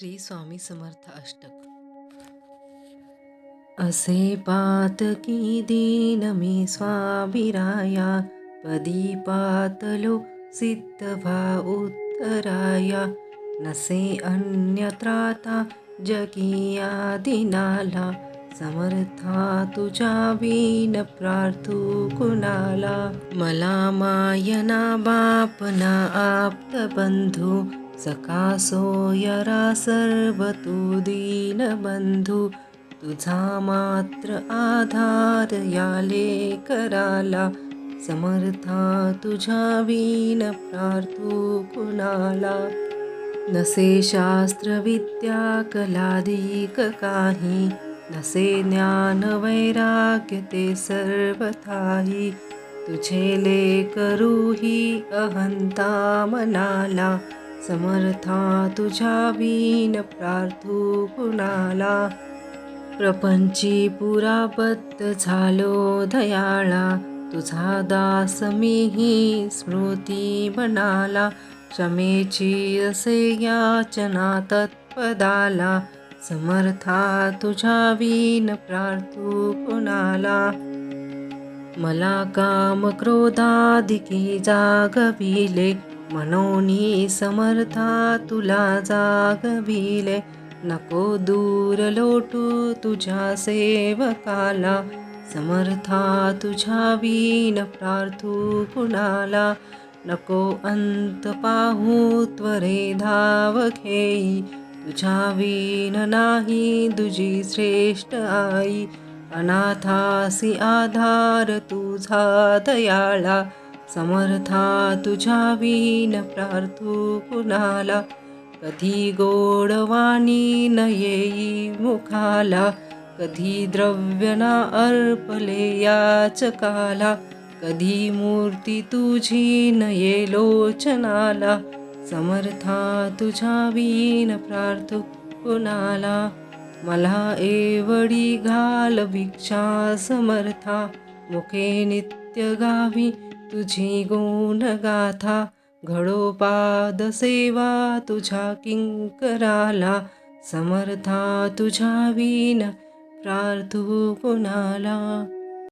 श्री स्वामी समर्थ अष्टक. असे पातकी दीन मी स्वाभिराया पदी पातलो सिद्ध उत्तराया. नसे अन्यत्राता जगिया दिनाला समर्था तुझा बीन प्रार्थू कुणाला. मला मायना बापना आप्त सकासो यरा सर्व तू दीन बंधू तुझा मात्र आधार याले कराला समर्था तुझ्या वीन प्रार्थू कुणाला. नसे शास्त्र विद्या कलाधिक काही नसे ज्ञान वैराग्य ते सर्वथाही तुझे ले करूही अहंता मनाला. समर्था तुझ्या वीन प्रार्थू कुणाला? प्रपंची पुराबद्ध झालो दयाळा. तुझा दास मीही स्मृती बनाला. क्षमेची असे याचना तत्पदाला. समर्था तुझ्या वीन प्रार्थू कुणाला? मला काम क्रोधादिकी जागविले. मनोनी समर्था तुला जागविले नको दूर लोटू तुझ्या सेवकाला. समर्था तुझ्या वीन प्रार्थू कुणाला. नको अंत पाहू त्वरे धाव घेई. तुझ्या वीन नाही तुझी श्रेष्ठ आई. अनाथासी आधार तुझा दयाळा समर्था तुझ्या विन प्रार्थू कुणाला? कधी गोडवाणी न येई मुखाला? कधी द्रव्य ना अर्पले याचकाला कधी मूर्ती तुझी न ये लोचनाला? समर्था तुझ्या विन प्रार्थू कुणाला? मला एवढी घाल भिक्षा समर्था. मुखे नित्य गावी तुझी गुण गाथा घडोपाद सेवा तुझ्या किंकराला समर्था तुझ्या विन प्रार्थू कुणाला?